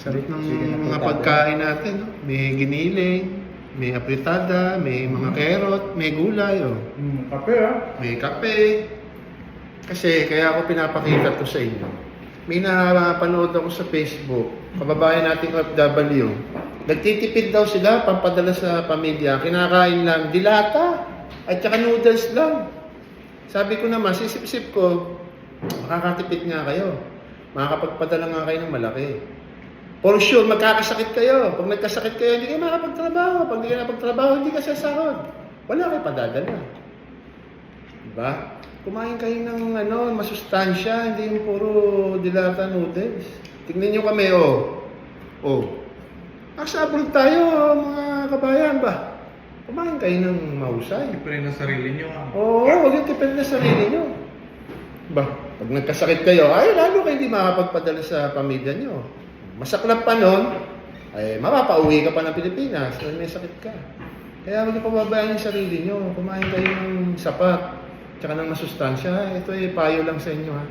Sarap ng Sige, mga pagkain natin. No? May giniling, may apritada, may mga kerot, may gulay. Oh. Hmm, kape ah. May kape. Kasi kaya ako pinapakita to sa inyo. May napanood ako sa Facebook, kababayan nating OFW. Nagtitipid daw sila, pampadala sa pamilya. Kinakain lang dilata at saka noodles lang. Sabi ko naman, sisip-sip ko, makakatipid nga kayo. Makakapagpadala nga kayo ng malaki. For sure, magkakasakit kayo. Pag nagkasakit kayo, hindi kayo makapagtrabaho. Pag hindi kayo nakapagtrabaho, hindi ka sasahod. Wala kayo padadala. Diba? Kumain kayo ng ano, masustansya, hindi yung puro dilata noodles. Tingnan nyo kami, oh. Oh. Abroad tayo, mga kabayan ba? Kumain kayo ng mahusay. Siyempre na sarili nyo ah. Oo, huwag yung tipid na sarili nyo. Ba, pag nagkasakit kayo, ay lalo kayo hindi makapagpadala sa pamilya nyo. Masaklap pa nun, ay mapapauwi ka pa ng Pilipinas dahil may sakit ka. Kaya huwag niyo pababayaan yung sarili nyo. Kumain kayo ng sapat, tsaka ng masustansya. Ito ay payo lang sa inyo ha.